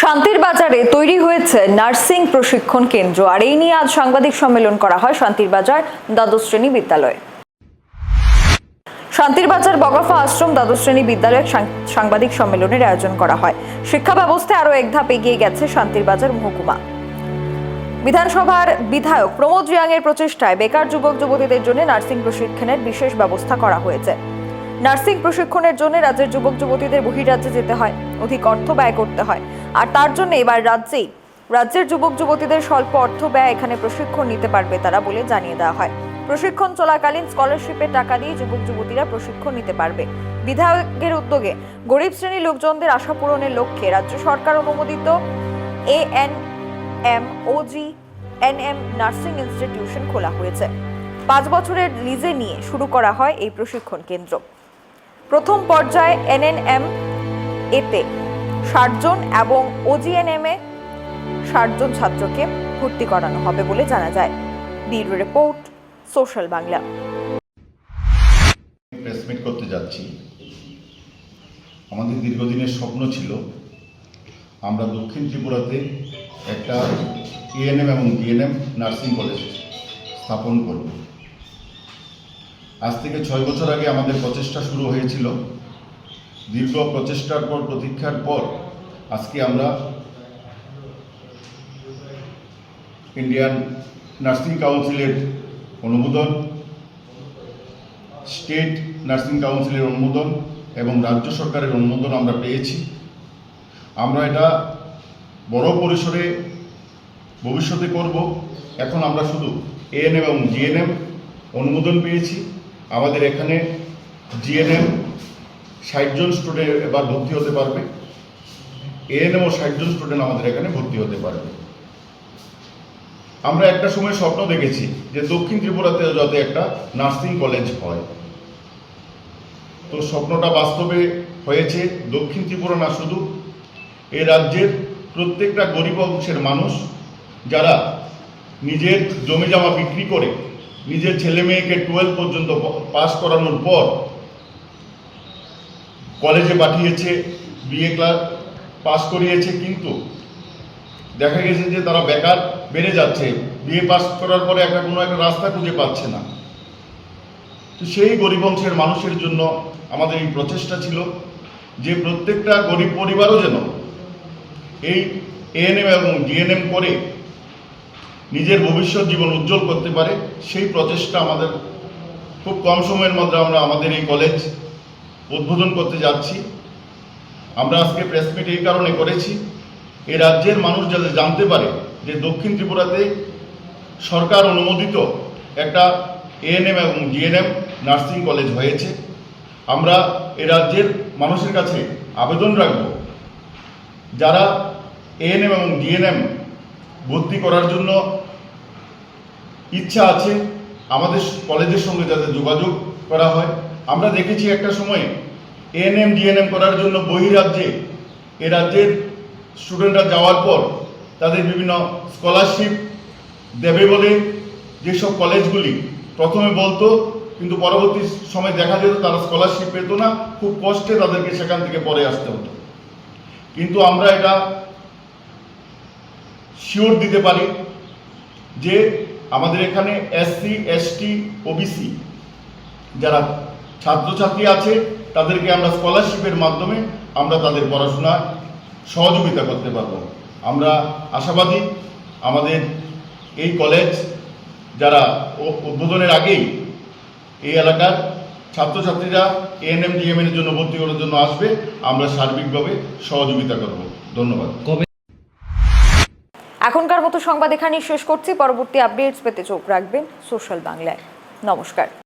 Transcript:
শান্তির বাজারে তৈরি হয়েছে নার্সিং প্রশিক্ষণ কেন্দ্র, আর এই নিয়ে আজ সাংবাদিক সম্মেলন করা হয় শান্তির বাজার দ্বাদশ শ্রেণি বিদ্যালয়ে। শান্তির বাজার বগাফা আশ্রম দ্বাদশ শ্রেণি বিদ্যালয়ে সাংবাদিক সম্মেলনের আয়োজন করা হয়। শিক্ষা ব্যবস্থায় আরও এক ধাপ এগিয়ে গেছে শান্তির বাজার মহকুমা। বিধানসভার বিধায়ক প্রমোদ রিয়াংয়ের প্রচেষ্টায় বেকার যুবক যুবতীদের জন্য নার্সিং প্রশিক্ষণের বিশেষ ব্যবস্থা করা হয়েছে। নার্সিং প্রশিক্ষণের জন্য রাজ্যের যুবক যুবতীদের বহিরাজ্যে যেতে হয়, অধিক অর্থ ব্যয় করতে হয়। আর তার জন্য এবার রাজ্যেই রাজ্যের যুবক যুবতীদের স্বল্প অর্থ ব্যয় এখানে প্রশিক্ষণ নিতে পারবে তারা বলে জানিয়ে দেওয়া হয়। প্রশিক্ষণ চলাকালীন স্কলারশিপের টাকা দিয়ে যুবক যুবতীরা প্রশিক্ষণ নিতে পারবে। বিধায়কের উদ্যোগে গরিব শ্রেণির লোকজনদের আশা পূরণের লক্ষ্যে রাজ্য সরকার অনুমোদিত A N M or G N M nursing institution খোলা হয়েছে। পাঁচ বছরের লিজে নিয়ে শুরু করা হয় এই প্রশিক্ষণ কেন্দ্র। প্রথম পর্যায়ে এনএনএম এতে ষাট জন এবং ওজিএনএম এ ষাট জন ছাত্রকে ভর্তি করানো হবে বলে জানা যায়। Bureau report, social Bangla. Press meet করতে যাচ্ছি। আমাদের দীর্ঘদিনের স্বপ্ন ছিল, আমরা দক্ষিণ ত্রিপুরাতে একটা এএনএম এবং ডিএনএম নার্সিং কলেজ স্থাপন করব। আজ থেকে ছয় বছর আগে আমাদের প্রচেষ্টা শুরু হয়েছিল দীর্ঘ প্রচেষ্টার পর, প্রতীক্ষার পর আজকে আমরা ইন্ডিয়ান নার্সিং কাউন্সিলের অনুমোদন স্টেট নার্সিং কাউন্সিলের অনুমোদন এবং রাজ্য সরকারের অনুমোদন আমরা পেয়েছি। আমরা এটা বড় পরিসরে ভবিষ্যতে করব। এখন আমরা শুধু এএনএম এবং জিএনএম অনুমোদন পেয়েছি। আমাদের এখানে জিএনএম ষাটজন স্টুডেন্ট এবার ভর্তি হতে পারবে। এএনএম ও ষাটজন স্টুডেন্ট আমাদের এখানে ভর্তি হতে পারবে। আমরা একটা সময় স্বপ্ন দেখেছি যে দক্ষিণ ত্রিপুরাতে যাতে একটা নার্সিং কলেজ হয়। তো স্বপ্নটা বাস্তবে হয়েছে, দক্ষিণ ত্রিপুরা না শুধু, এ রাজ্যের প্রত্যেকটা গরিব অংশের মানুষ যারা নিজের জমি জামা বিক্রি করে, নিজের ছেলে মেয়েকে টুয়েলভ পর্যন্ত পাস করানোর পর কলেজে পাঠিয়েছে বিএ ক্লাস পাস করিয়েছে, কিন্তু দেখা গেছে যে তারা বেকার বেড়ে যাচ্ছে। বিএ পাস করার পরে একটা কোনো একটা রাস্তা খুঁজে পাচ্ছে না। তো সেই গরিব অংশের মানুষের জন্য আমাদের এই প্রচেষ্টা ছিল যে প্রত্যেকটা গরিব পরিবারও যেন এই এএনএম এবং ডিএনএম করে নিজের ভবিষ্যৎ জীবন উজ্জ্বল করতে পারে, সেই প্রচেষ্টা আমাদের খুব কম সময়ের মধ্যে আমরা আমাদের এই কলেজ উদ্বোধন করতে যাচ্ছি। আমরা আজকে প্রেস মিট এই কারণে করেছি। এই রাজ্যের মানুষ যাতে জানতে পারে যে দক্ষিণ ত্রিপুরাতে সরকার অনুমোদিত একটা এএনএম এবং ডিএনএম নার্সিং কলেজ হয়েছে। আমরা এ রাজ্যের মানুষের কাছে আবেদন রাখব, যারা এএনএম এবং ডিএনএম ভর্তি করার জন্য ইচ্ছা আছে, আমাদের কলেজের সঙ্গে যাতে যোগাযোগ করা হয়। আমরা দেখেছি একটা সময়ে এএনএম ডিএনএম করার জন্য বহিরাজ্যে এ রাজ্যের স্টুডেন্টরা যাওয়ার পর তাদের বিভিন্ন স্কলারশিপ দেবে বলে যেসব কলেজগুলি প্রথমে বলতো, কিন্তু পরবর্তী সময় দেখা যেত তারা স্কলারশিপ পেত না, খুব কষ্টে তাদেরকে সেখান থেকে পরে আসতে হতো। কিন্তু আমরা এটা শিওর দিতে পারি যে আমাদের এখানে এসসি এসটি ওবিসি যারা ছাত্রছাত্রী আছে তাদেরকে আমরা স্কলারশিপের মাধ্যমে আমরা তাদের পড়াশোনা সহযোগিতা করতে পারব। আমরা আশাবাদী আমাদের এই কলেজ যারা ও- উদ্বোধনের আগেই এই এলাকার ছাত্রছাত্রীরা এএনএম ডিএমএর জন্য ভর্তি করার জন্য আসবে আমরা সার্বিকভাবে সহযোগিতা করব। ধন্যবাদ। এখনকার মতো সংবাদ এখানেই শেষ করছি। পরবর্তী আপডেটস পেতে চোখ রাখবেন সোশ্যাল বাংলায়। নমস্কার।